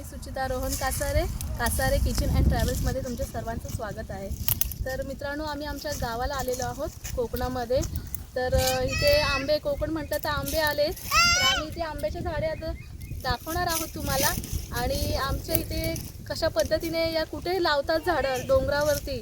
Me Suchita Rohan Kasare Kasare kitchen and ट्रॅव्हल्समध्ये तुमच्या सर्वांचं स्वागत आहे. तर मित्रांनो आम्ही आमच्या गावाला आलेलो आहोत कोकणामध्ये. तर इथे आंबे कोकण म्हटलं तर आंबे आले. तर आम्ही इथे आंब्याचे झाडे आता दाखवणार आहोत तुम्हाला. आणि आमच्या इथे कशा पद्धतीने या कुठे लावतात झाडं डोंगरावरती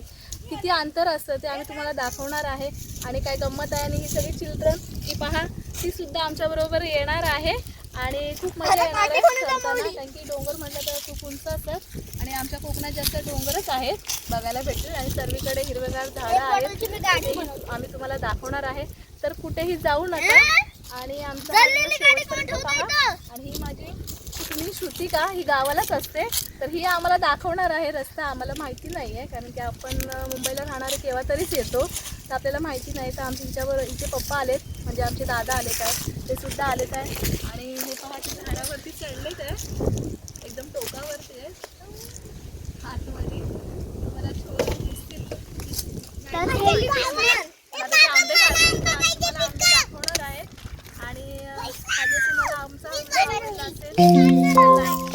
किती अंतर असतं ते आम्ही तुम्हाला दाखवणार आहे. आणि काय गंमत आहे आणि ही सगळी चिल्ड्रन ही पहा ती सुद्धा आमच्याबरोबर येणार आहे. आणि खूप मजा येणार आहे चढताना कारण की डोंगर म्हटलं तर खूप उंच असतात आणि आमच्या कोकणात जास्त डोंगरच आहेत बघायला भेटतील. आणि सर्वीकडे हिरवेगार झाडं आहेत. आम्ही तुम्हाला दाखवणार आहे. तर कुठेही जाऊ नका. आणि आमचा हा पहा. आणि ही माझी मी श्रुतिका ही गावालाच असते. तर ही आम्हाला दाखवणार आहे. रस्ता आम्हाला माहिती नाही आहे कारण की आपण मुंबईला राहणारे केव्हा तरीच येतो. तर आपल्याला माहिती नाही. तर आमच्या हिच्यावर हिचे पप्पा आलेत. म्हणजे आमचे दादा आलेत. आहे ते सुद्धा आलेत. आहे आणि चढलेत आहे एकदम टोकावरती आहे आतमध्ये तुम्हाला छोटे दिसतील. आणि आमचा असेल.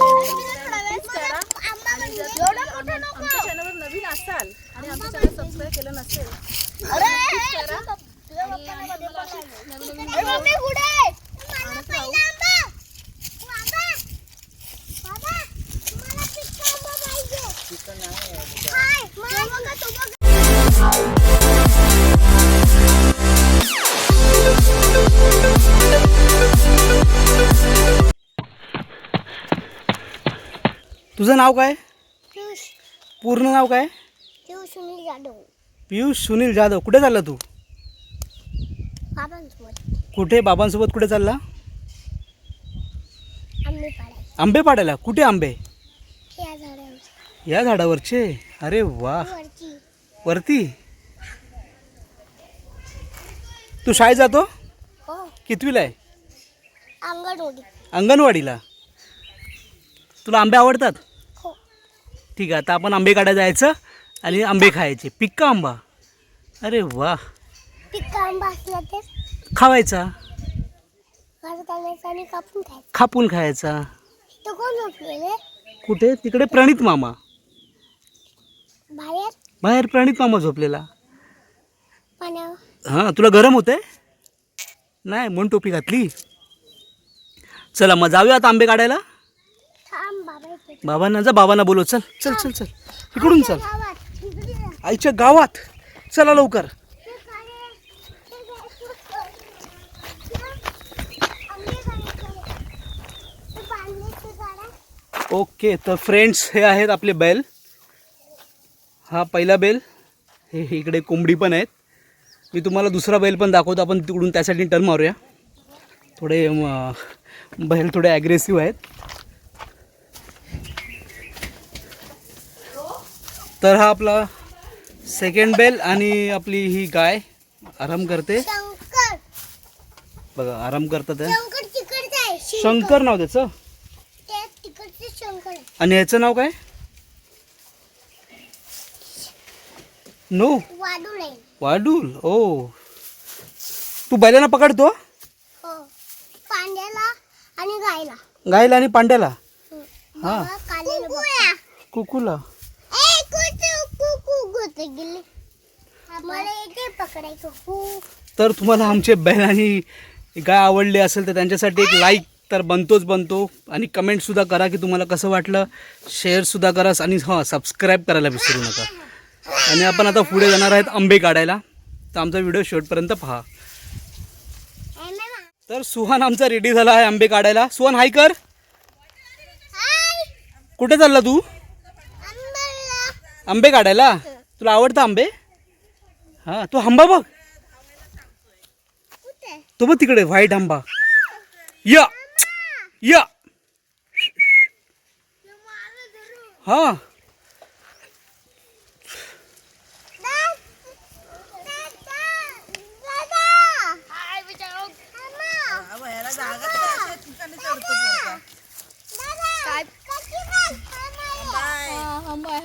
तुझं नाव काय? पूर्ण नाव काय? सुनील जाधव. पियुष सुनील जाधव. कुठे चालला तू? बाबांसोबत. कुठे? बाबांसोबत कुठे चालला? आम्ही पाडायचे आंबे पाडायला. कुठे आंबे? या झाडावर या झाडावरचे? अरे वा. वरची वरती? तू शाळेत जातो? हो. कितवीला आहे? अंगणवाडी. अंगणवाडीला. तुला आंबे आवडतात? ठीक आहे आता आपण आंबे काढायला जायचं आणि आंबे खायचे. पिक्का आंबा. अरे वा. पिक्का आंबा असला तर? खावायचा? माझं टाकायचं आणि कापून खायचं. खापून खायचा. तो कोण झोपलेले कुठे? तिकडे प्रणित मामा. बाहेर? बाहेर प्रणित मामा झोपलेला. पाण्यावर? हां तुला गरम होतंय? नाही म्हणून टोपी घातली. चला मग जाऊया आता आंबे काढायला. बाबांना जा बाबांना बोलव. चल चल चल चल. इकडून चल. आईच्या गावात. चला लवकर. ओके तर फ्रेंड्स हे आहेत आपले बैल. हा पहिला बैल. हे इकडे कोंबडी पण आहेत. मी तुम्हाला दुसरा बैल पण दाखवतो. आपण तिकडून त्यासाठी टर्न मारूया. थोडे बैल थोडे ॲग्रेसिव्ह आहेत. तर हा आपला सेकंड बैल आणि आपली ही गाय आराम करते. शंकर. बघा आराम करतात. शंकर नाव त्याचं? आणि ह्याचं नाव काय? नो. वाडूल ओ. तू बैलांना पकडतो? हो. पांड्याला आणि गायला. गायला आणि पांड्याला? हा. कुकूला. कुकू, कुठे गेली? मला इथे पकडायचं. हु. तर तुम्हाला आमचे बैल आणि गाय आवडले असेल तर त्यांच्यासाठी एक लाईक तर बनतोच बनतो. आणि कमेंटसुद्धा करा की तुम्हाला कसं वाटलं. शेअरसुद्धा करा आणि हां सबस्क्राईब करायला विसरू नका. आणि आपण आता पुढे जाणार आहेत आंबे काढायला. तर आमचा व्हिडिओ शेवटपर्यंत पहा. तर सुहान आमचा रेडी झाला आहे आंबे काढायला. सुहान हाय कर. कुठे चालला तू. आंबे काढायला? तुला आवडतं आंबे? हाँ तो आंबा कुठे? तो बघ तिकडे व्हाईट आंबा. या या. हा.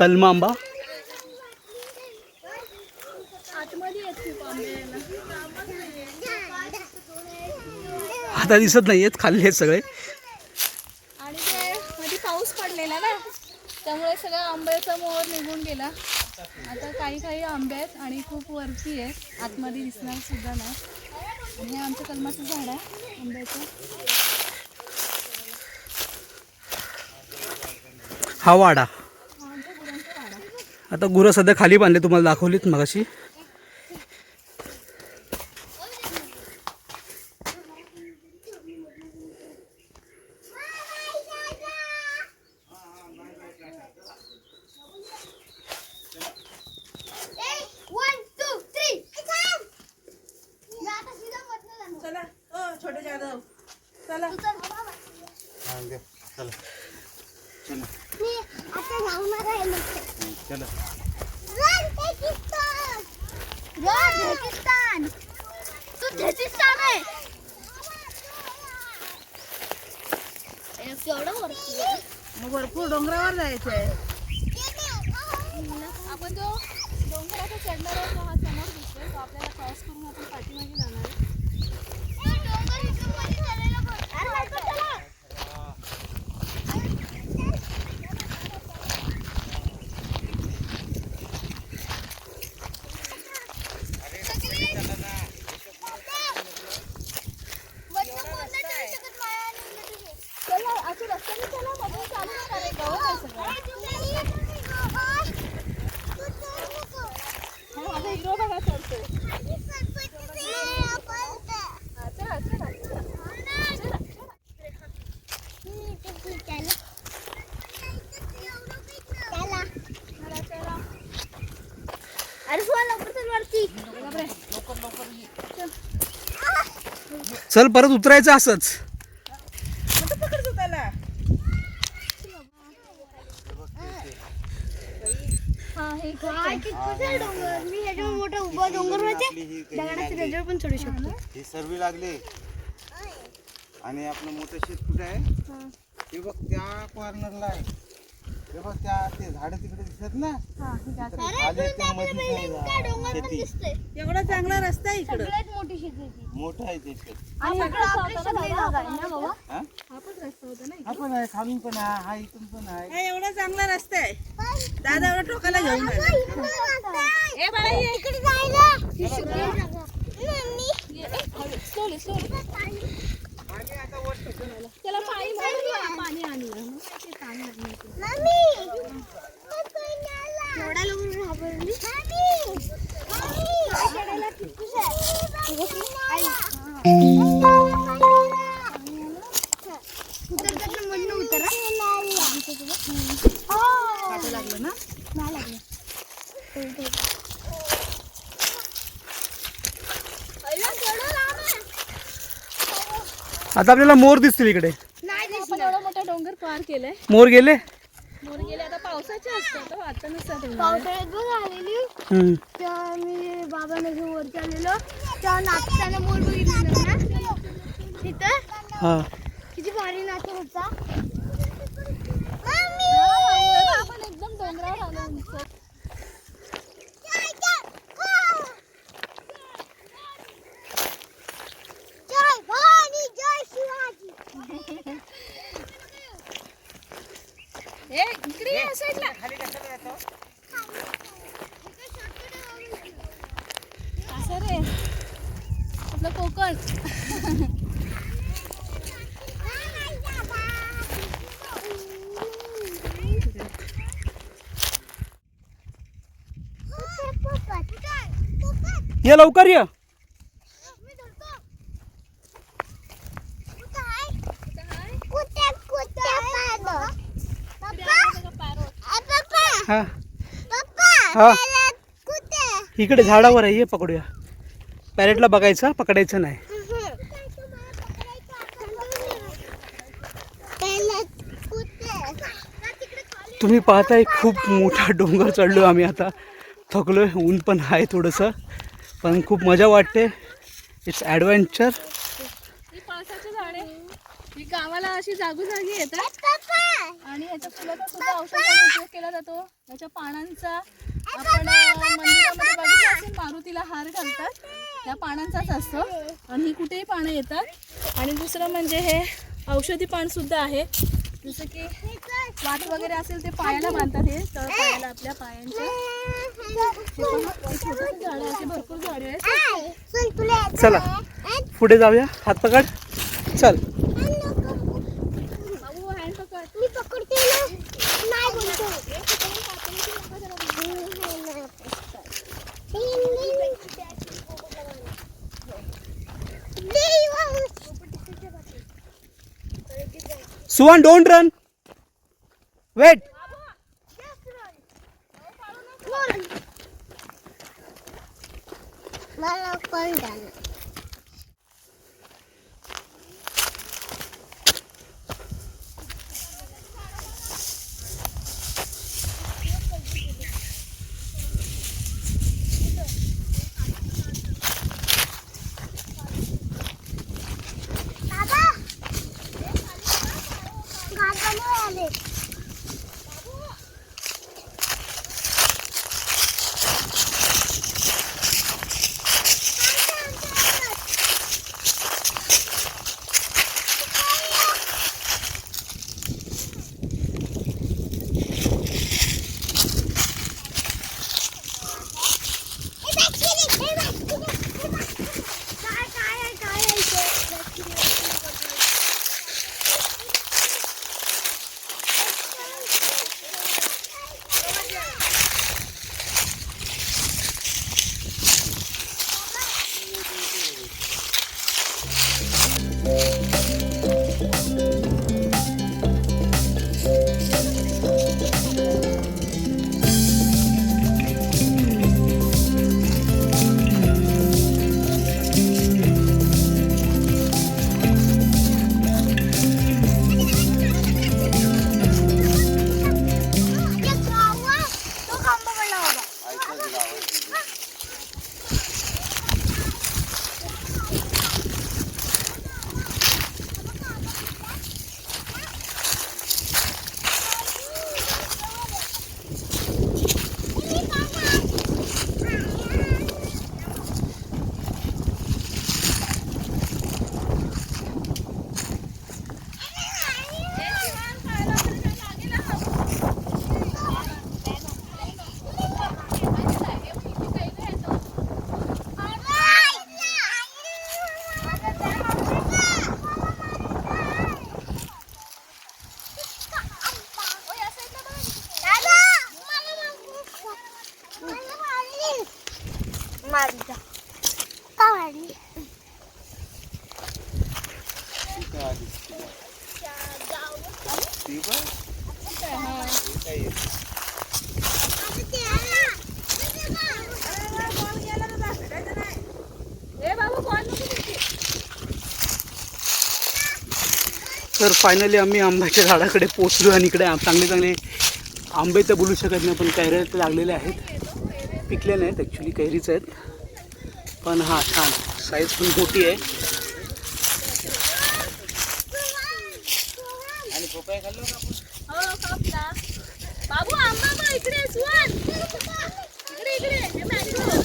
कलमा आंबा. आता दिसत नाही आहेत खाल्ले आहेत सगळे. आणि ते मध्ये पाऊस पडलेला ना त्यामुळे सगळा आंब्याचा मोहर निघून गेला. आता काही काही आंबे आहेत आणि खूप वरती आहेत. आतमध्ये दिसणार सुद्धा नाही. आणि हे आमचं कलमाचं झाड आहे आंब्याचं. हा वाडा. आता गुरं सध्या खाली बांधले तुम्हाला दाखवलीत मगाशी वन टू थ्री आता सीधा मधनं जाणार. चला ओ छोटे जाधव चला मी आता जाऊणार आहे मस्त. रन तेजिस्तान. रन तेजिस्तान. तू तेजिस्तान आहे हे केवढं वरती आहे? मग भरपूर डोंगरावर जायचं आहे आपण जो डोंगराचा चढणार आहे तो हा समोर दिसतोय तो आपल्याला क्रॉस करून आपण पाठीमागे जाणार आहे हे डोंगर इकडून मध्ये चालायला बघ. अरे लवकर चला. वरनं कोण नाही चढू शकत माया आणि इकडे तुझे. चला असं रस्त्याने चला मधून चालू नका रे गवत आहे सगळं हा, माझा हिरो बघा चढतोय हा, चला, चला, चला. चला, चला. चला, चला. अरे सोळा लवकर चल वरती चल परत उतरायचं असंच. हे मोठा उभा डोंगर होते त्याच्यावर पण चढू शकतो हे सर्व लागले. आणि आपलं मोठं शेत कुठे आहे? ते बघ त्या कॉर्नरला आहे. ते बघ त्या ते झाड तिकडे दिसत ना. तर खाली ते मधीच आहे झाड. शेती. एवढा चांगला रस्ता आहे इकडं. सगळ्यात मोठी शेती आहे ती. मोठं आहे ते शेत. आणि इकडं आपली सगळी जागा आहे. ना बाबा? हा? हा पण रस्ता होता ना हा पण आहे खालून पण आहे हा इथून पण आहे. हा एवढा चांगला रस्ता आहे. दादा एवढा टोकाला घेऊन आला. ए बाळा ये. इकडे जायला. स्लोली स्लोली त्याला पाणी. मारून पाणी आणलं. मग काय ते पाणी आणलं थोडा लवकर घाबरली. उतरतात ना उतरा लागलं ना? नाही लागलं आता आपल्याला मोर दिसतील इकडे नाही आपण एवढा मोठा डोंगर पार केलाय? मोर गेले? मोर गेले आता पावसाचे असतात तर आता नसतात. पावसाळ्यात बघ आलेली. हम्म. तेव्हा मी बाबाने घेऊन वरती आलेलो तेव्हा नाचताना मोर बघितलेलं ना? तिथं? हा. किती भारी नाचत होता. हा, आपण एकदम डोंगरावर आलो ए इकडे ये, या साईडला असं रे. आपलं कोकण. ये लवकर ये. हा? इकडे झाडावर आहे ये पकडूया. पॅरेटला बघायचं पकडायचं नाही. तुम्ही पाहताय खूप मोठा डोंगर चढलो आम्ही आता. थकलोय ऊन पण आहे थोडंसं. पण खूप मजा वाटते. इट्स ॲडव्हेंचर गावाला अशी जागोजागी येतात. आणि याच्या फुलाचा सुद्धा औषधाचा उपयोग केला जातो. याच्या पानांचा आपण मंदिरामध्ये बघितलं असेल मारुतीला हार घालतात. त्या पानांचाच असतो. आणि ही कुठेही पानं येतात. आणि दुसरं म्हणजे हे औषधी पान सुद्धा आहे. जसं की वाट वगैरे असेल ते पायाला बांधतात हे. तळ पायाला आपल्या पायांच्या असे भरपूर झाडे आहेत. चला पुढे जाऊया. हात पकड. चल बाबू हँड पकड मी पकडते ना नाही बोलतो सुवन डोंट रन वेट मला पण झालं बाबा तर फायनली आम्ही आंब्याच्या झाडाकडे पोचलो आणि इकडे चांगले चांगले आंबे तर बोलू शकत नाही पण कैऱ्या तर लागलेले आहेत. पिकले नाहीत ॲक्च्युली कैरीच आहेत. पण हां छान. साईज पण मोठी आहे आणि पपया खाल्लो का आपण? हो कापला बाबू आंबा बघ इकडे सुवन इकडे इकडे हे मँगो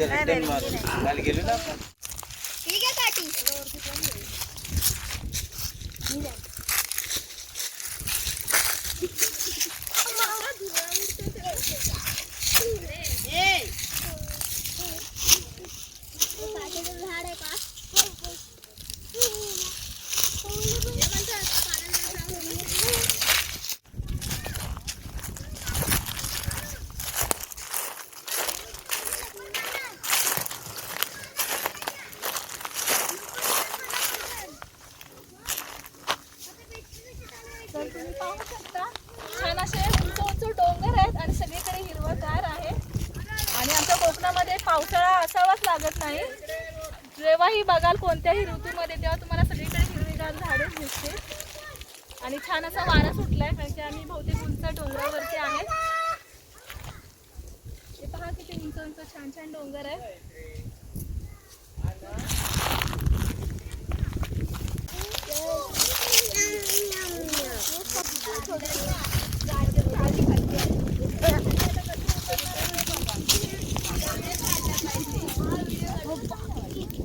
तिथूनच गेलो ना आपण ठीक आहे काठी झाड आहे का पावसाळा लागत नाही. जेव्हाही बघाल कोणत्याही ऋतूमध्ये तेव्हा तुम्हाला सगळीकडे हिरवीगार झाडेच दिसते आणि छान असा वारा सुटलाय कारण की आम्ही बहुतेक उंच डोंगरावरती आहे. हे पहा किती उंच उंच छान छान डोंगर आहे.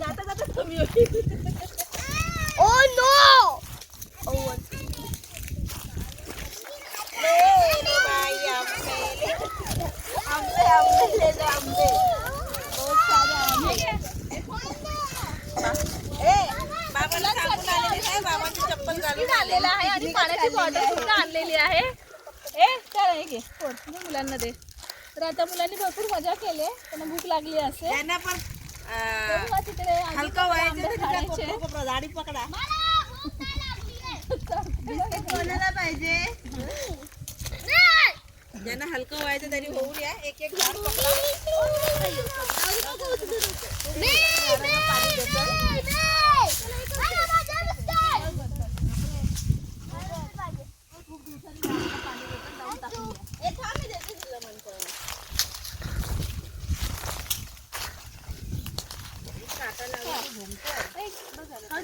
जाता जाता कमी होईल Oh no! बाबाला सांगून आलेली आहे बाबाची चप्पल घालून आणलेला आहे आणि पाण्याची बॉटल सुद्धा आणलेली आहे ए हे मुलांना दे तर आता मुलांनी भरपूर मजा केली आहे. त्यांना भूक लागली असेल त्यांना पण तिकडे हलका व्हायचं पकडा कोणाला पाहिजे ज्यांना हलकं व्हायचं त्यांनी होऊन या एक एक झाड पकडा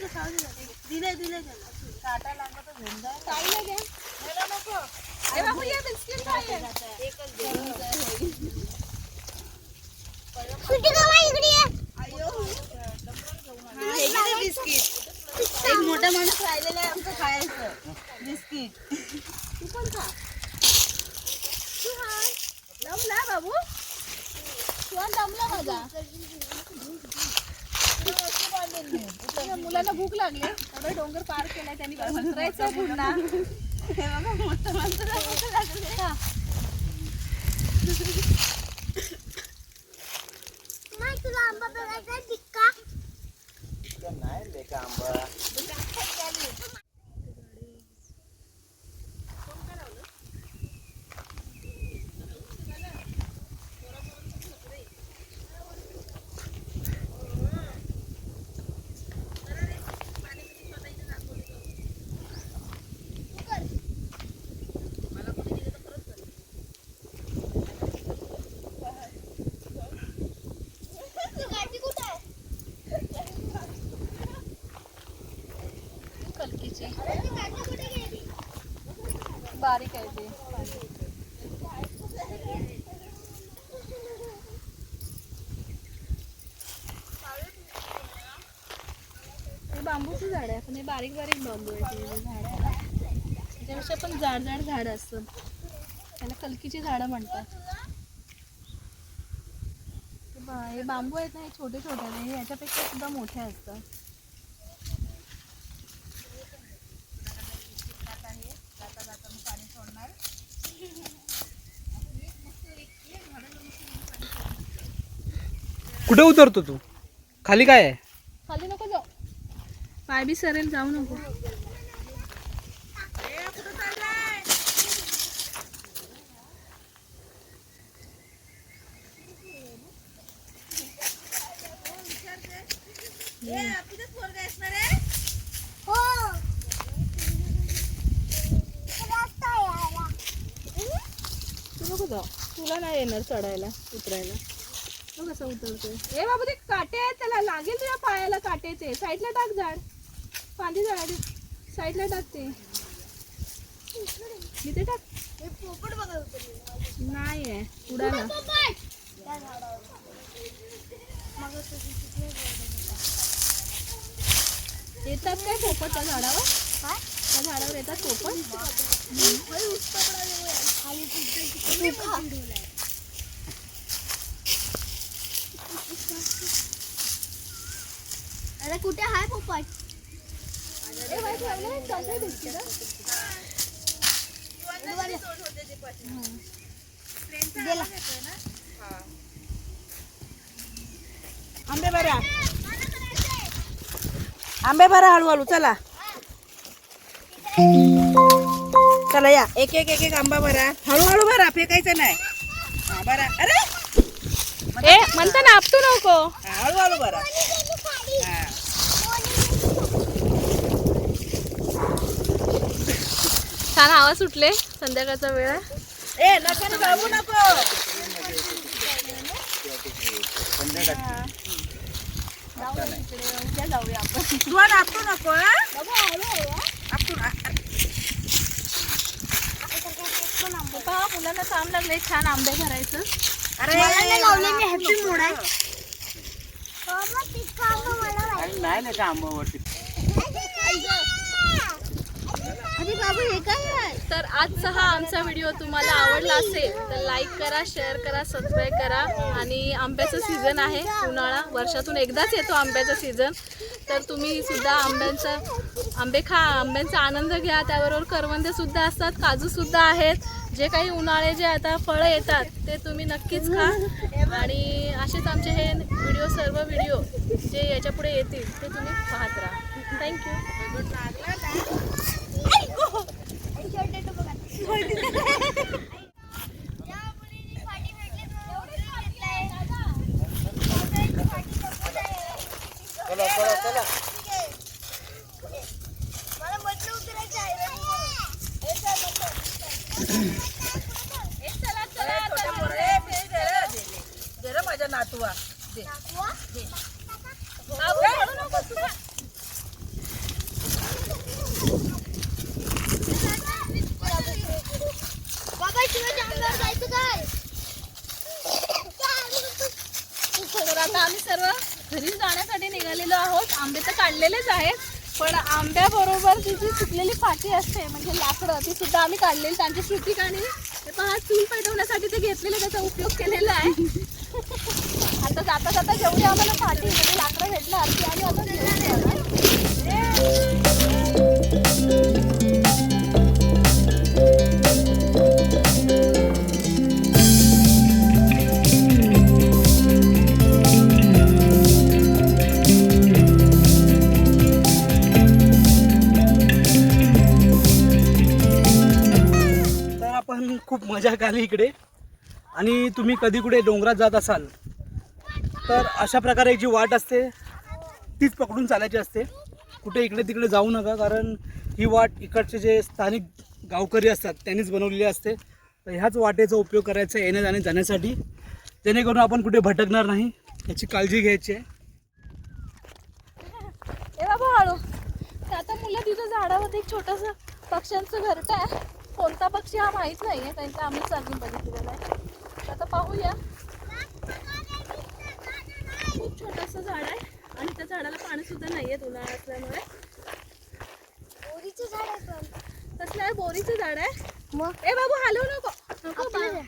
दिले दिले त्याला काटा लागला तर घेऊन जा ए बाबू, ये बिस्किट खा ये. हा, हे घे ते बिस्किट एक मोठा माणूस राहिलेला आहे आमचं खायचं बिस्किट तू पण खा दमला बाबू शिवान दमला माझा मुलांना भूक लागली. एवढं डोंगर पार केलाय त्यांनी उतरायचं पुन्हा. हे बघा मोठं माणसाला भूक लागली. तुला आंबा बघायचा नाही लेका आंबा. बारीक आहे ते. बांबूची झाड आहे पण हे बारीक बारीक बांबू आहे झाड आहे ना. त्याच्यापेक्षा पण जाड जाड झाड असतं. त्याला कलकीची झाडं म्हणतात. हे बांबू आहेत ना हे छोटे छोटे याच्यापेक्षा सुद्धा मोठे असतात. कुठे उतरतो तू? खाली काय आहे? खाली नको जाऊ. पाय बी सरेल जाऊ नको. तू नको जाऊ. तुला नाही येणार चढायला उतरायला. कसं उतरतोय? ए बाबू ते काटे आहेत त्याला लागेल तुझ्या पायाला काटे ते साईडला टाक झाड. फांदी झाड साईडला टाक ते. इथे टाक. हे पोपट बघा उतरलेलं. नाही आहे उडाला. तिथे येतात काय पोपट त्या झाडावर? त्या झाडावर येतात पोपट खाली तिथे तिथे अरे कुठे आहे पोपट? ए, बाई, ठेवलंय? चांगलं दिसते ना? गेला आंबे बऱ्या आंबे भरा हळूहळू चला. चला या. एक एक एक एक आंबा भरा. हळूहळू भरा फेकायचं नाही. हा, भरा. अरे! ए म्हणता ना आपटू नको. हळूहळू भरा हा. छान आवाज सुटले संध्याकाळचा वेळ. आहे. ए नका जाऊ नको. तू आणि आपटू नको हा? आपटू आ- पहा मुलांना काम लागले छान आंबे भरायचं. अरे लावले मी हॅपी मोड आहे. आणि नाही ना त्या आंबावरती अरे बाबू हे काय आहे तर आजचा हा आमचा व्हिडिओ तुम्हाला आवडला असेल तर लाईक करा शेअर करा सबस्क्राईब करा. आणि आंब्याचं सीझन आहे उन्हाळा. वर्षातून एकदाच येतो आंब्याचा सीझन तर तुम्ही सुद्धा आंब्यांचा आंबे खा आंब्यांचा आनंद घ्या. त्याबरोबर करवंदे सुद्धा असतात काजू सुद्धा आहेत. जे काही उन्हाळे जे आता फळं येतात ते तुम्ही नक्कीच खा. आणि असेच आमचे हे व्हिडिओ सर्व व्हिडिओ जे याच्यापुढे येतील ते तुम्ही पाहत राहा. थँक्यू चला चला चला मला मधलं उतरायचं आहे छोट्या पोरं, ए, ते दे रे, दे, दे. दे रे माझ्या नातूआ दे. बाबा शिवाजी अंगावर जायचं काय तर आता आम्ही सर्व घरी जाण्यासाठी निघालेलो आहोत. आंबे तर काढलेलेच आहेत. पण आंब्याबरोबर ती जी सुकलेली फाटी असते म्हणजे लाकडं ती सुद्धा आम्ही काढलेली. त्यांची श्रुतिक आणि पहा चूल पेटवण्यासाठी ते घेतलेले त्याचा उपयोग केलेला आहे. आता जाता जाता जेवढी आम्हाला फाटी म्हणजे लाकडं भेटणार ती आम्ही आता घेऊन खूप मजा आली इकडे. आणि तुम्ही कधी कुठे डोंगरात जात असाल तर अशा प्रकारे जी वाट असते तीच पकडून चालायची असते. कुठे इकडे तिकडे जाऊ नका कारण ही वाट इकडचे जे स्थानिक गावकरी असतात त्यांनीच बनवलेली असते. तर ह्याच वाटेचा उपयोग करायचा येण्या जाण्या जाण्यासाठी. जेणेकरून आपण कुठे भटकणार नाही याची काळजी घ्यायची आहे. ए बाबा हळू. आता मुलं तिथं एक छोटंसं पक्ष्यांचं घरटं आहे. कोणता पक्षी हा माहीत नाही आहे की आम्हीच अजून बघितलेला आहे. आता पाहूया. खूप छोटंसं झाड आहे आणि त्या झाडाला पाणी सुद्धा नाही आहे उन्हाळा असल्यामुळे. झाड आहे तसलं आहे बोरीचं झाड आहे. मग? ए बाबू हलवू नको. नको बा-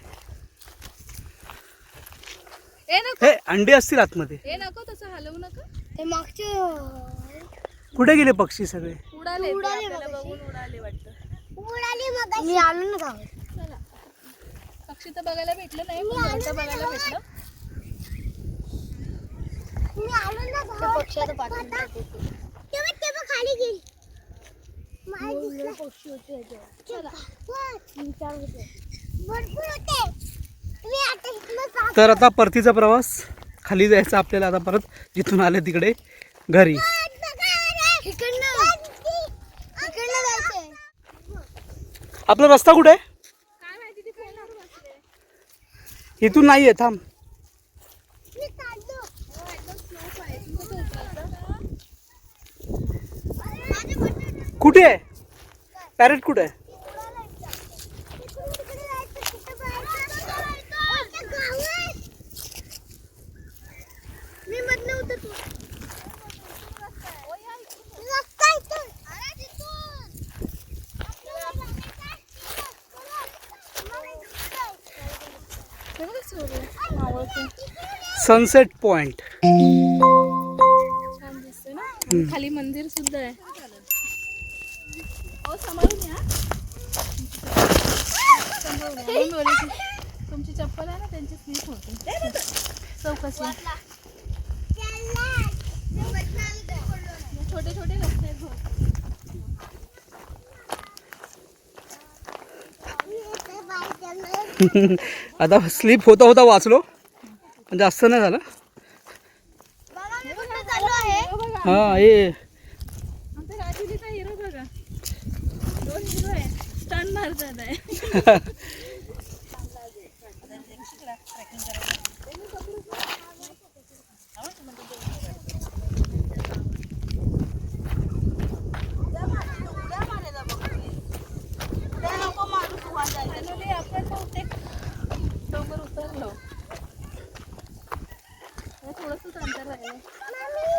ए नको. हे अंडे असतील आतमध्ये. ए नको तसं हलवू नका. ते मागचे कुठे गेले पक्षी सगळे? उडाले ते उडाले आपल्याला. बघून उडाले वाटतं. मी आलो ना गावात. चला. पक्षी तर बघायला भेटलं नाही पण घरटं बघायला भेटलं. मी आलो ना गावात. पक्षाचं पाठवून तेव्हा तेव्हा खाली गेली. पक्षी होते चला. विचार होते. भरपूर होते. मी आता इथनं साप तर आता परतीचा प्रवास. खाली जायचा आपल्याला आता परत. जिथून आले तिकडे. घरी इकडनं इकडनं जायचंय आपला रस्ता कुठे? आहे इथून नाही आहे थांब कुठे आहे पॅरेट कुठे? आहे सनसेट पॉइंट. खाली मंदिर सुद्धा आहे. तुमची चप्पल आहे ना त्यांची होते. छोटे छोटे आता स्लीप होता होता वाचलो. जास्त नाही झालं हां हे आमच्या राजुलीचा हिरो बघा दोन हिरो आहे स्टन मारतात आहे डोंगर उतरलो थोडस अंतर राहिलं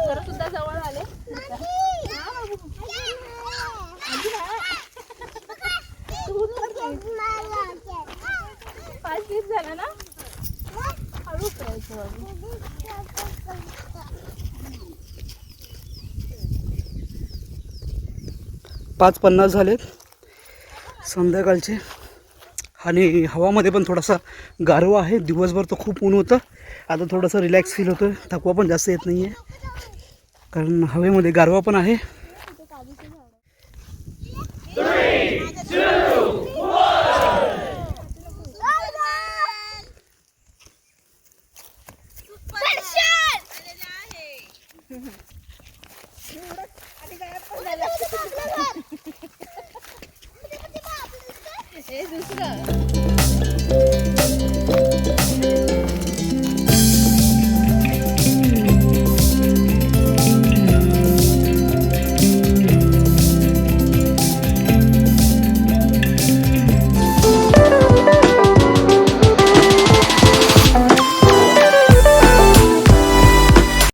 घर सुद्धा जवळ आले. पाच दिवस झाला ना? हळू पाच पन्नास झालेत. संध्याकाळचे. आणि हवामध्ये पण थोडासा गारवा आहे. दिवसभर तर खूप ऊन होतं. आता थोडंसं रिलॅक्स फील होतं थकवा पण जास्त येत नाही आहे कारण हवेमध्ये गारवा पण आहे.